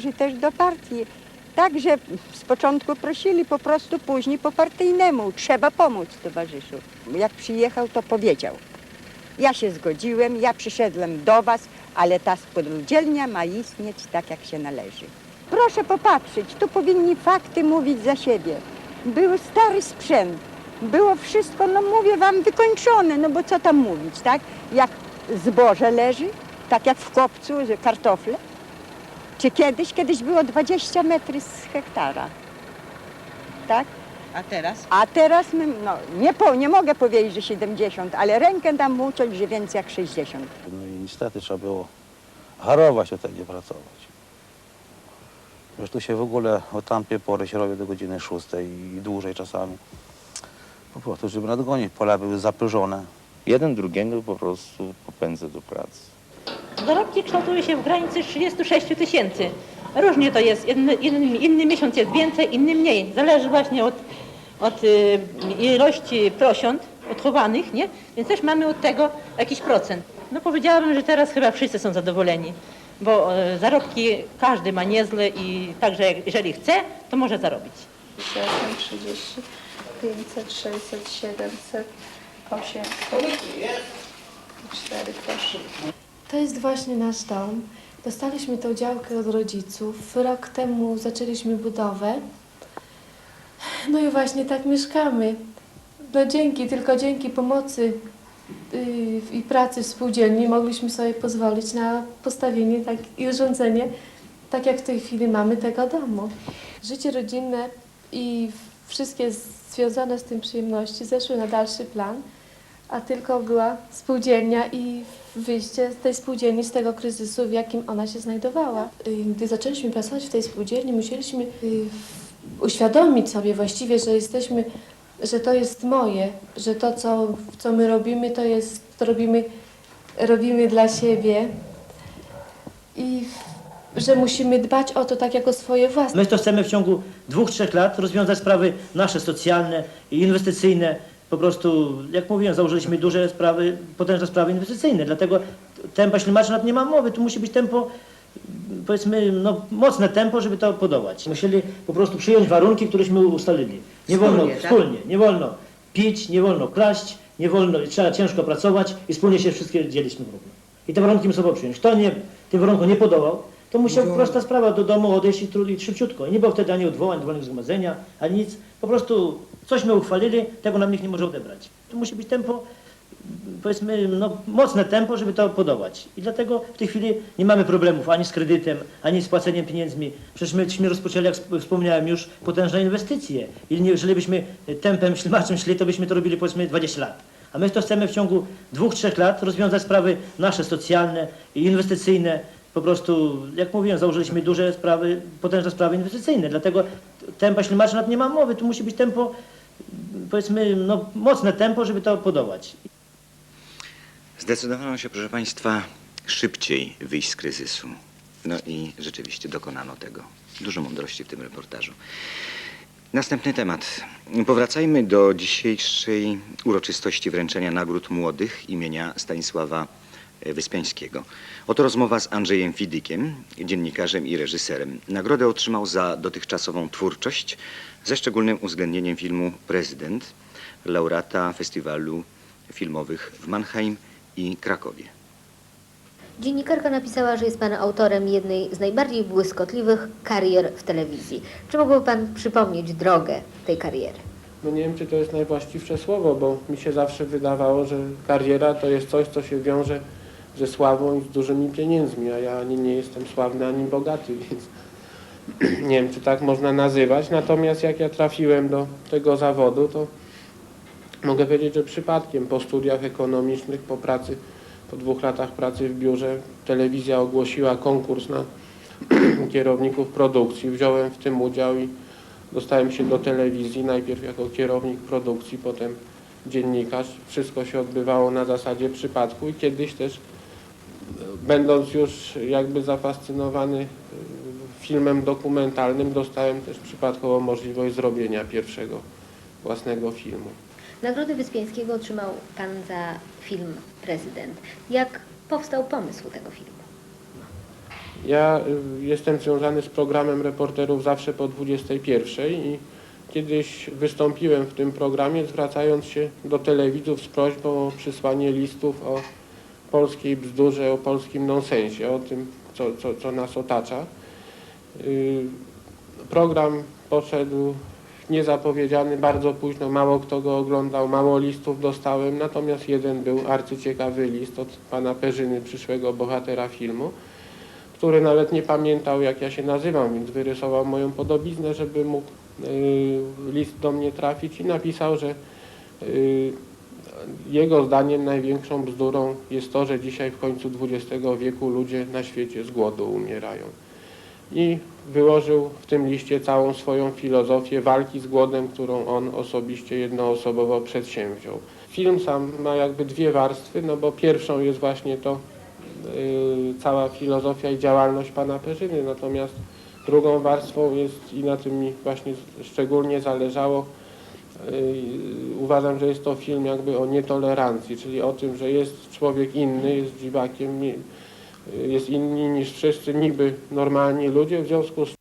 że też do partii. Także z początku prosili po prostu, później po partyjnemu. Trzeba pomóc towarzyszu. Jak przyjechał, to powiedział. Ja się zgodziłem, ja przyszedłem do was, ale ta spółdzielnia ma istnieć tak, jak się należy. Proszę popatrzeć, tu powinni fakty mówić za siebie. Był stary sprzęt, było wszystko, no mówię wam, wykończone, no bo co tam mówić, tak? Jak zboże leży, tak jak w kopcu, kartofle. Czy kiedyś, kiedyś było 20 metrów z hektara, tak? A teraz? A teraz, my, no, nie, po, nie mogę powiedzieć, że 70, ale rękę dam uciąć, że więcej jak 60. No i niestety trzeba było harować tutaj, nie pracować. Już tu się w ogóle o tamtej pory się robi do godziny 6 i dłużej czasami. Po prostu, żeby nadgonić. Pola były zapyżone. Jeden drugiego po prostu popędza do pracy. Zarobki kształtują się w granicy 36 tysięcy. Różnie to jest. Inny, inny, inny miesiąc jest więcej, inny mniej. Zależy właśnie od, od y, ilości prosiąt odchowanych, nie? Więc też mamy od tego jakiś procent. No powiedziałabym, że teraz chyba wszyscy są zadowoleni, bo y, zarobki każdy ma niezłe i także jeżeli chce, to może zarobić. 7, 30, 500, 600, 700, 800. 4 proszę. To jest właśnie nasz dom. Dostaliśmy tą działkę od rodziców. Rok temu zaczęliśmy budowę. No i właśnie tak mieszkamy. No dzięki, tylko dzięki pomocy yy, i pracy w spółdzielni mogliśmy sobie pozwolić na postawienie tak, i urządzenie, tak jak w tej chwili mamy tego domu. Życie rodzinne i wszystkie związane z tym przyjemności zeszły na dalszy plan a tylko była spółdzielnia i wyjście z tej spółdzielni, z tego kryzysu, w jakim ona się znajdowała. Y, Gdy zaczęliśmy pracować w tej spółdzielni, musieliśmy y, uświadomić sobie właściwie, że jesteśmy, że to jest moje, że to, co, co my robimy, to jest, to robimy, robimy dla siebie i że musimy dbać o to tak jako swoje własne. My to chcemy w ciągu dwóch, trzech lat rozwiązać sprawy nasze socjalne i inwestycyjne. Po prostu, jak mówiłem, założyliśmy duże sprawy, potężne sprawy inwestycyjne. Dlatego tempa ślimaczna nie ma mowy. Tu musi być tempo, powiedzmy, no, mocne tempo, żeby to podołać. Musieli po prostu przyjąć warunki, któreśmy ustalili. Nie wolno Wspólnie, tak? wspólnie, nie wolno pić, nie wolno kraść, nie wolno, trzeba ciężko pracować i wspólnie się wszystkie dzieliśmy w równo. I te warunki muszą przyjąć. Kto nie, tym warunkom nie podołał, to musiał prosta sprawa do domu odejść i, i szybciutko. I nie było wtedy ani odwołań, ani wolnego zgromadzenia, ani nic. Po prostu cośmy uchwalili, tego nam nikt nie może odebrać. To musi być tempo, powiedzmy, no, mocne tempo, żeby to podołać. I dlatego w tej chwili nie mamy problemów ani z kredytem, ani z płaceniem pieniędzmi. Przecież myśmy rozpoczęli, jak sp- wspomniałem już, potężne inwestycje. I jeżeli byśmy tempem ślimaczym szli, to byśmy to robili powiedzmy 20 lat. A my to chcemy w ciągu dwóch, trzech lat rozwiązać sprawy nasze socjalne i inwestycyjne. Po prostu, jak mówiłem, założyliśmy duże sprawy, potężne sprawy inwestycyjne. Dlatego tempa ślimaczna nie ma mowy. Tu musi być tempo, powiedzmy, no, mocne tempo, żeby to podołać. Zdecydowano się, proszę Państwa, szybciej wyjść z kryzysu. No i rzeczywiście dokonano tego. Dużo mądrości w tym reportażu. Następny temat. Powracajmy do dzisiejszej uroczystości wręczenia nagród młodych imienia Stanisława Wyspiańskiego. Oto rozmowa z Andrzejem Fidykiem, dziennikarzem i reżyserem. Nagrodę otrzymał za dotychczasową twórczość, ze szczególnym uwzględnieniem filmu Prezydent, laureata festiwalu filmowych w Mannheim i Krakowie. Dziennikarka napisała, że jest Pan autorem jednej z najbardziej błyskotliwych karier w telewizji. Czy mógłby Pan przypomnieć drogę tej kariery? No nie wiem, czy to jest najwłaściwsze słowo, bo mi się zawsze wydawało, że kariera to jest coś, co się wiąże ze sławą i z dużymi pieniędzmi, a ja ani nie jestem sławny, ani bogaty, więc nie wiem, czy tak można nazywać. Natomiast jak ja trafiłem do tego zawodu, to mogę powiedzieć, że przypadkiem po studiach ekonomicznych, po pracy, po dwóch latach pracy w biurze, telewizja ogłosiła konkurs na kierowników produkcji. Wziąłem w tym udział i dostałem się do telewizji, najpierw jako kierownik produkcji, potem dziennikarz. Wszystko się odbywało na zasadzie przypadku i kiedyś też, będąc już jakby zafascynowany e, filmem dokumentalnym, dostałem też przypadkowo możliwość zrobienia pierwszego własnego filmu. Nagrody Wyspiańskiego otrzymał Pan za film Prezydent. Jak powstał pomysł tego filmu? Ja y, jestem związany z programem reporterów zawsze po 21 i kiedyś wystąpiłem w tym programie, zwracając się do telewidzów z prośbą o przysłanie listów o polskiej bzdurze, o polskim nonsensie, o tym, co, co, co nas otacza. Y, Program poszedł niezapowiedziany, bardzo późno, mało kto go oglądał, mało listów dostałem, natomiast jeden był arcyciekawy list od pana Perzyny, przyszłego bohatera filmu, który nawet nie pamiętał jak ja się nazywam, więc wyrysował moją podobiznę, żeby mógł y, list do mnie trafić i napisał, że y, jego zdaniem największą bzdurą jest to, że dzisiaj w końcu XX wieku ludzie na świecie z głodu umierają. I wyłożył w tym liście całą swoją filozofię walki z głodem, którą on osobiście jednoosobowo przedsięwziął. Film sam ma jakby dwie warstwy, no bo pierwszą jest właśnie to y, cała filozofia i działalność pana Perzyny, natomiast drugą warstwą jest i na tym mi właśnie szczególnie zależało, uważam, że jest to film jakby o nietolerancji, czyli o tym, że jest człowiek inny, jest dziwakiem, nie- jest inny niż wszyscy niby normalni ludzie, w związku z